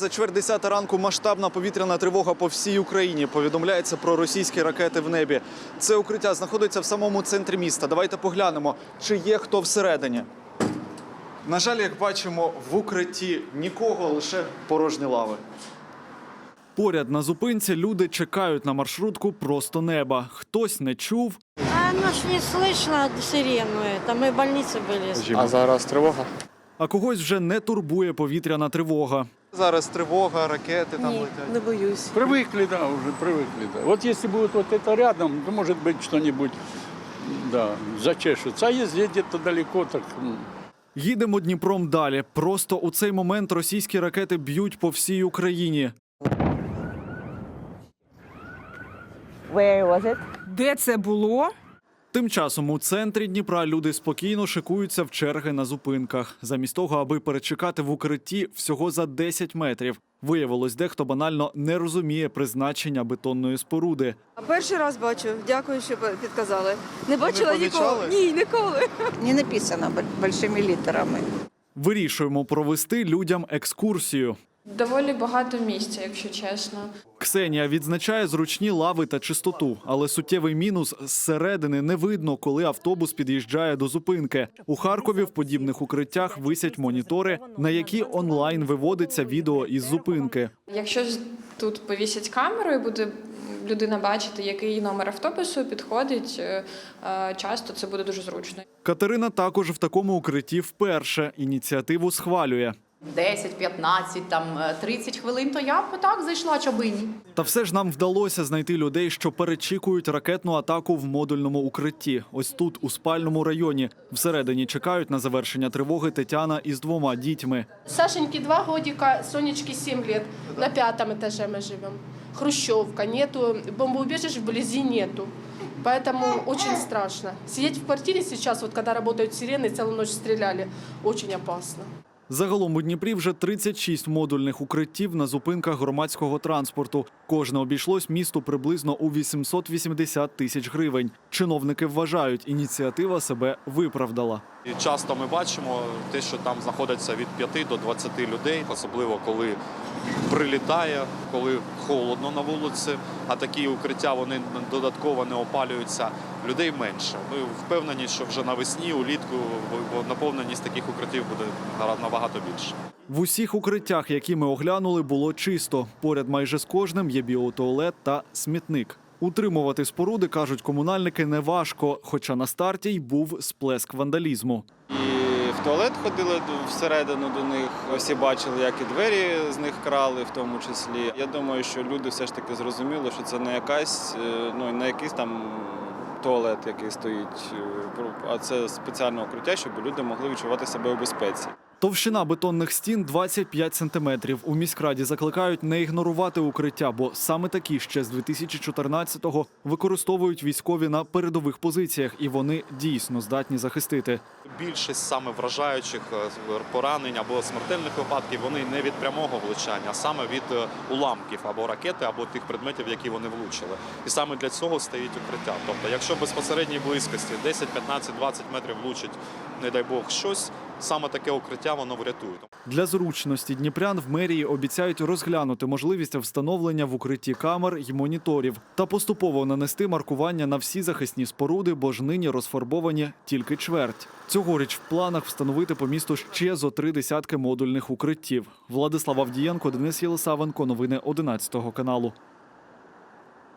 За чверть десята ранку масштабна повітряна тривога по всій Україні. Повідомляється про російські ракети в небі. Це укриття знаходиться в самому центрі міста. Давайте поглянемо, чи є хто всередині. На жаль, як бачимо, в укритті нікого, лише порожні лави. Поряд на зупинці люди чекають на маршрутку просто неба. Хтось не чув, А ну ж не слышно сирену это. Мы в больнице были. А зараз тривога? а когось вже не турбує повітряна тривога. Зараз тривога, ракети там Ні, летять. не боюсь. Привыкли, да, уже привыкли, да. Вот если будет вот это рядом, то может быть что-нибудь, да, зачешется. А если где-то далеко, так м, Їдемо Дніпром далі. Просто у цей момент російські ракети б'ють по всій Україні. Where was it? Де це було? Тим часом у центрі Дніпра люди спокійно шикуються в черги на зупинках. Замість того, аби перечекати в укритті всього за 10 метрів. Виявилось, дехто банально не розуміє призначення бетонної споруди. А перший раз бачу. Дякую, що підказали. Не бачила ніколи. Ні, ніколи. Не написано большими літерами. Вирішуємо провести людям екскурсію. Доволі багато місця, якщо чесно. Ксенія відзначає зручні лави та чистоту, але суттєвий мінус зсередини не видно, коли автобус під'їжджає до зупинки. У Харкові в подібних укриттях висять монітори, на які онлайн виводиться відео із зупинки. Якщо тут повісять камеру і буде людина бачити, який номер автобусу підходить, е, е, часто це буде дуже зручно. Катерина також в такому укритті вперше ініціативу схвалює. 10, 15, там е, 30 хвилин, то я б так зайшла, чоби ні. Та все ж нам вдалося знайти людей, що перечікують ракетну атаку в модульному укритті. Ось тут, у спальному районі. Всередині чекають на завершення тривоги Тетяна із двома дітьми. Сашеньке два годика, Сонечке 7 лет. На пятом этаже мы живем. Хрущевка, нету, бомбоубежищ вблизи нету. Поэтому очень страшно. Сидеть в квартире сейчас, вот когда работают сирены, целую ночь стреляли, очень опасно. Загалом у Дніпрі вже 36 модульних укриттів на зупинках громадського транспорту. Кожне обійшлось місту приблизно у 880 тисяч гривень. Чиновники вважають, ініціатива себе виправдала. І часто ми бачимо те, що там знаходиться від 5 до 20 людей, особливо коли прилітає, коли холодно на вулиці, а такі укриття вони додатково не опалюються. Людей менше. Ми впевнені, що вже навесні, улітку наповненість таких укриттів буде набагато більше. В усіх укриттях, які ми оглянули, було чисто. Поряд майже з кожним є біотуалет та смітник. Утримувати споруди, кажуть комунальники, неважко, хоча на старті й був сплеск вандалізму. І туалет ходили всередину до них. Всі бачили, як і двері з них крали, в тому числі. Я думаю, що люди все ж таки зрозуміли, що це не якась, е, ну не якийсь там туалет, який стоїть, е, а це спеціальне укриття, щоб люди могли відчувати себе у безпеці. Товщина бетонних стін 25 сантиметрів. У міськраді закликають не ігнорувати укриття, бо саме такі ще з 2014-го використовують військові на передових позиціях, і вони дійсно здатні захистити. Більшість саме вражаючих е, поранень або смертельних випадків вони не від прямого влучання, а саме від е, уламків або ракети, або тих предметів, які вони влучили. І саме для цього стоїть укриття. Тобто, якщо безпосередній близькості 10, 15, 20 метрів влучить, не дай Бог, щось, саме таке укриття воно врятує. Для зручності дніпрян в мерії обіцяють розглянути можливість встановлення в укритті камер й моніторів та поступово нанести маркування на всі захисні споруди, бо ж нині розфарбовані тільки чверть. Цьогоріч в планах встановити по місту ще зо три десятки модульних укриттів. Владислав Авдієнко, Денис Єлисавенко. Новини 11 каналу.